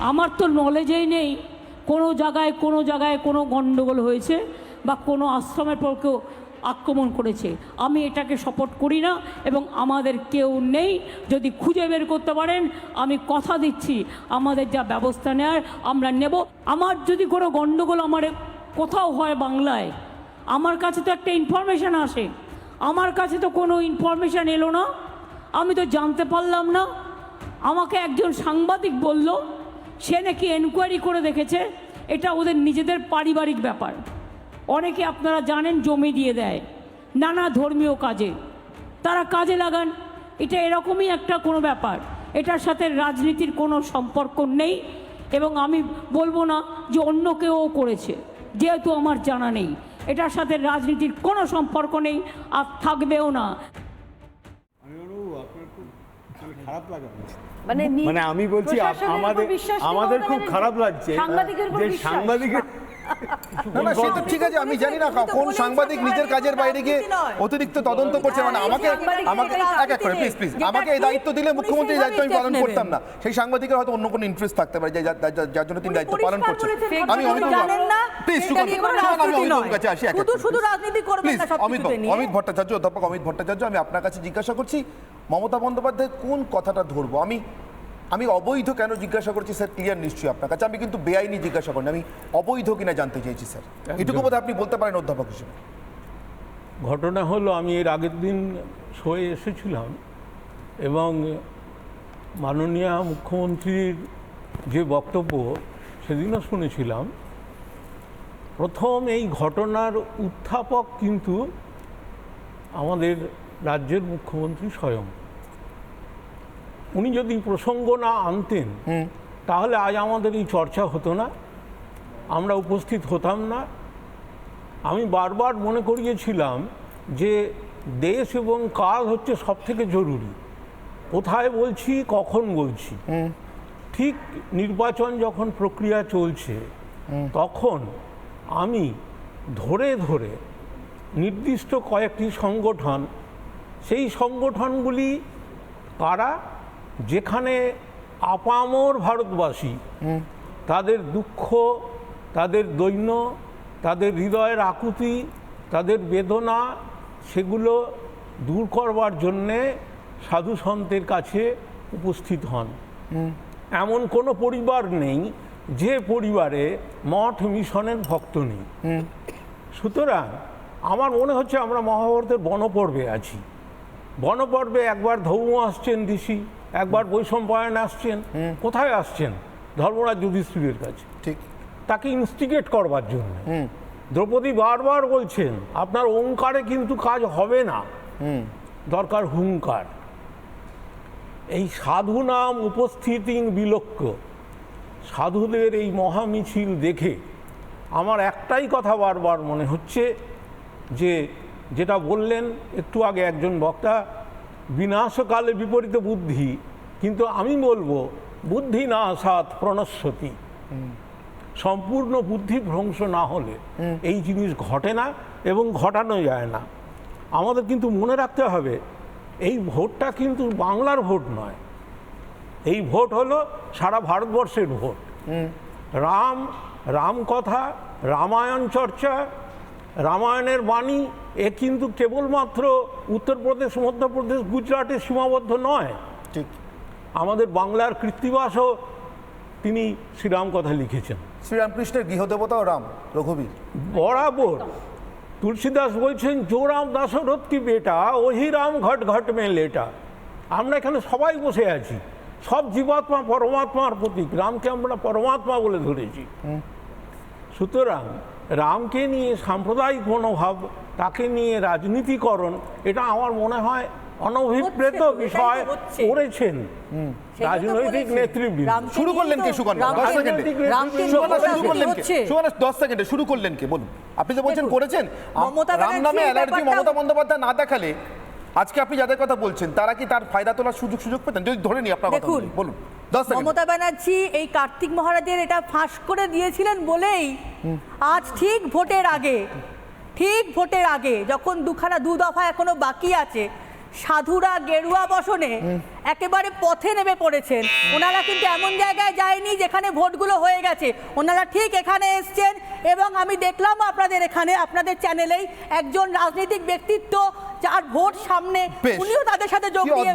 আমার তো নলেজেই নেই। কোনো জায়গায় কোনো জায়গায় কোনো গণ্ডগোল হয়েছে বা কোনো আশ্রমের পর কেউ আক্রমণ করেছে। আমি এটাকে সাপোর্ট করি না এবং আমাদের কেউ নেই। যদি খুঁজে বের করতে পারেন, আমি কথা দিচ্ছি। আমাদের যা ব্যবস্থা নেওয়ার আমরা নেব। আমার যদি কোনো গণ্ডগোল আমার কোথাও হয় বাংলায়, আমার কাছে তো একটা ইনফরমেশান আসে। আমার কাছে তো কোনো ইনফরমেশান এলো না। আমি তো জানতে পারলাম না। আমাকে একজন সাংবাদিক বলল সে নাকি এনকোয়ারি করে দেখেছে, এটা ওদের নিজেদের পারিবারিক ব্যাপার। অনেকে আপনারা জানেন জমি দিয়ে দেয়, নানা ধর্মীয় কাজে। তারা কাজে লাগান, এটা এরকমই একটা কোনো ব্যাপার। এটার সাথে রাজনীতির কোনো সম্পর্ক নেই, এবং আমি বলব না যে অন্য কেউ করেছে, যেহেতু আমার জানা নেই। এটার সাথে রাজনীতির কোনো সম্পর্ক নেই, আর থাকবেও না। খারাপ লাগা। মানে মানে আমি বলছি আমাদের আমাদের খুব মানে খারাপ লাগছে যে সাংবাদিকের না ঠিক আছে আমি জানি না কোন সাংবাদিক নিজের কাজের বাইরে গিয়ে অতিরিক্ত তদন্ত করছে মানে আমাকে আমাকে এক এক করে প্লিজ প্লিজ আমাকে এই দায়িত্ব দিলে মুখ্যমন্ত্রী দায়িত্ব আমি পালন করতাম না। সেই সাংবাদিকের হয়তো অন্য কোনো ইন্টারেস্ট থাকতে পারে যার জন্য তিনি দায়িত্ব পালন করছেন। আমি অমিত না। প্লিজ শুধু শুধু রাজনীতি করবেন না অমিত অমিত ভট্টাচার্য অধ্যাপক অমিত ভট্টাচার্য আমি আপনার কাছে জিজ্ঞাসা করছি মমতা বন্দ্যোপাধ্যায় কোন কথাটা ধরবো? আমি আমি অবৈধ কেন জিজ্ঞাসা করছি স্যার ক্লিয়ার নিশ্চয়ই আপনার কাছে। আমি কিন্তু বেআইনি জিজ্ঞাসা করিনি আমি অবৈধ কিনা জানতে চাইছি স্যার। এটুকু বোধহয় আপনি বলতে পারেন অধ্যাপক হিসেবে। ঘটনা হলো আমি এর আগের দিন শোয়ে এসেছিলাম এবং মাননীয় মুখ্যমন্ত্রীর যে বক্তব্য সেদিনও শুনেছিলাম। প্রথম এই ঘটনার উত্থাপক কিন্তু আমাদের রাজ্যের মুখ্যমন্ত্রী স্বয়ং। উনি যদি প্রসঙ্গ না আনতেন তাহলে আজ আমাদের এই চর্চা হতো না আমরা উপস্থিত হতাম না। আমি বারবার মনে করিয়েছিলাম যে দেশ এবং কাল হচ্ছে সব থেকে জরুরি। কোথায় বলছি কখন বলছি? ঠিক নির্বাচন যখন প্রক্রিয়া চলছে তখন আমি ধরে ধরে নির্দিষ্ট কয়েকটি সংগঠন সেই সংগঠনগুলি কারা যেখানে আপামর ভারতবাসী তাদের দুঃখ তাদের দৈন্য তাদের হৃদয়ের আকুতি তাদের বেদনা সেগুলো দূর করবার জন্যে সাধু সন্তের কাছে উপস্থিত হন। এমন কোনো পরিবার নেই যে পরিবারে মঠ মিশনের ভক্ত নেই। সুতরাং আমার মনে হচ্ছে আমরা মহাভারতের বনপর্বে আছি। বনপর্বে একবার ধৌম আসছেন ঋষি একবার বৈষম্পায়ন আসছেন কোথায় আসছেন? ধর্মরাজ যুধিষ্ঠিরের কাছে। ঠিক। তাকে ইনস্টিগেট করবার জন্য। দ্রৌপদী বারবার বলছেন আপনার ওঙ্কারে কিন্তু কাজ হবে না। দরকার হুঙ্কার। এই সাধু নাম উপস্থিতি বিলক্ষ সাধুদের এই মহামিছিল দেখে আমার একটাই কথা বারবার মনে হচ্ছে যে যেটা বললেন একটু আগে একজন বক্তা বিনাশকালে বিপরীত বুদ্ধি কিন্তু আমি বলব বুদ্ধি না সাত প্রণস্বতী সম্পূর্ণ বুদ্ধি ভ্রংশ না হলে এই জিনিস ঘটে না এবং ঘটানো যায় না। আমাদের কিন্তু মনে রাখতে হবে এই ভোটটা কিন্তু বাংলার ভোট নয়। এই ভোট হলো সারা ভারতবর্ষের ভোট। রাম রাম কথা রামায়ণ চর্চা রামায়ণের বাণী এ কিন্তু কেবলমাত্র উত্তরপ্রদেশ মধ্যপ্রদেশ গুজরাটে সীমাবদ্ধ নয়। ঠিক। আমাদের বাংলার কৃত্তিবাসও তিনি শ্রীরাম কথা লিখেছেন। শ্রীরামকৃষ্ণের গৃহদেবতাও রাম রঘুবীর। বরাবর। তুলসীদাস বলছেন জো রাম দাশরথ কি বেটা ওহি রাম ঘট ঘট মে লেটা। আমরা এখানে সবাই বসে আছি। সব জীবাত্মা পরমাত্মার প্রতীক। রামকে আমরা পরমাত্মা বলে ধরেছি। সুতরাং রামকে নিয়ে সাম্প্রদায়িক মনোভাব তাকে নিয়ে রাজনীতিকরণ এটা আমার মনে হয় অনভিপ্রেত বিষয় করেছেন রাজনৈতিক। নেতৃবৃন্দ। শুরু করলেন কে সুকন্যা দশ সেকেন্ডে। সুকন্যা শুরু করলেন কে? দশ সেকেন্ডে শুরু করলেন কে? বলুন। আপনি তো বলছেন করেছেন রাম নামে অ্যালার্জি মমতা বন্দ্যোপাধ্যায় না দেখালে আজকে আপনি যাদের কথা বলছেন তারা কি তার ফায়দা তোলার সুযোগ সুযোগ পেতেন? যদি ধরে নি আপনার কথা বলুন। মমতা ব্যানার্জি এই কার্তিক মহারাজের এটা ফাঁস করে দিয়েছিলেন বলেই আজ ঠিক ভোটের আগে ঠিক ভোটের আগে যখন দুখানা দু দফা এখনও বাকি আছে সাধুরা গেরুয়া বসনে একেবারে পথে নেমে পড়েছেন। ওনারা কিন্তু এমন জায়গায় যায়নি যেখানে ভোটগুলো হয়ে গেছে। ওনারা ঠিক এখানে এসছেন এবং আমি দেখলাম আপনাদের এখানে আপনাদের চ্যানেলেই একজন রাজনৈতিক ব্যক্তিত্ব যার ভোট সামনে উনিও তাদের সাথে যোগ দিয়ে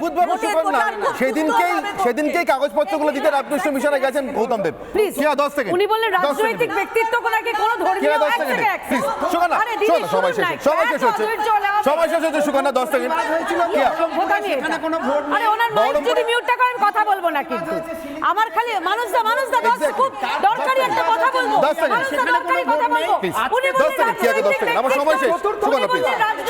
সেদিনকেই সেদিনকেই কাগজপত্রগুলো দিতে রামকৃষ্ণ মিশনে গেছেন গৌতম দেব। প্লিজ কিয়া দশ সেকেন্ড উনি বললেন রাজনৈতিক সেকেন্ড। ব্যক্তিত্ব কোনাকে কোনো ধর্মীয় দশ এক সেকেন্ড প্লিজ সময় শুনুন শেষ এত শেষ হচ্ছে। হবে সময় শেষ হচ্ছে সুকন্যা দশ সেকেন্ড কিয়া? ভোটানি এটা। আরে ওনার মাইক যদি মিউটটা করেন কথা বলব না কিন্তু আমার খালি মানুষদা মানুষদা দশ Exactly. খুব দরকারি একটা কথা বলব। দশ second. মানুষদা দরকারি কথা বলব। Please. উনি বললেন রাজনৈতিক second। আমার সময় শেষ।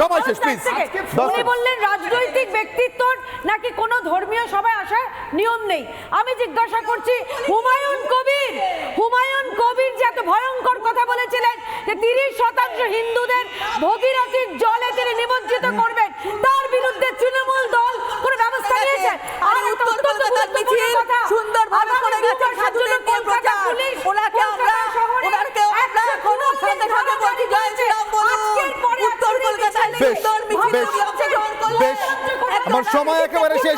সময় শেষ। দশ উনি বললেন রাজনৈতিক ব্যক্তিত্বর নাকি কোনো ধর্মীয় সভায় আসার নিয়ম নেই? আমি জিজ্ঞাসা করছি হুমায়ুন কবির হুমায়ুন কবির যে এত ভয়ঙ্কর কথা বলেছিলেন যে তিরিশ শতাংশ হিন্দুদের ভগীরথীর জলে তিনি নিমজ্জিত করবেন তার বিরুদ্ধে তৃণমূল দল কোনো ব্যবস্থা নিয়েছে আর আর উত্তর অত্যন্ত কলকাতার গুরুত্বপূর্ণ মিছিল কথা। সুন্দরভাবে আগামী করে দু গেছে বছর সাধুদের জন্য নিয়ে কলকাতা প্রচার। পুলিশ, ওনাকে কলকাতা আমরা- শহরে ওনাকেও আমরা একশো খবর সাথে চুয়াল্লিশ সাথে বলছি, জয় শ্রীরাম বলুন। আজকের পরে উত্তর এখনই কলকাতায় মিছিল বেশ, আমার সময় একেবারে শেষ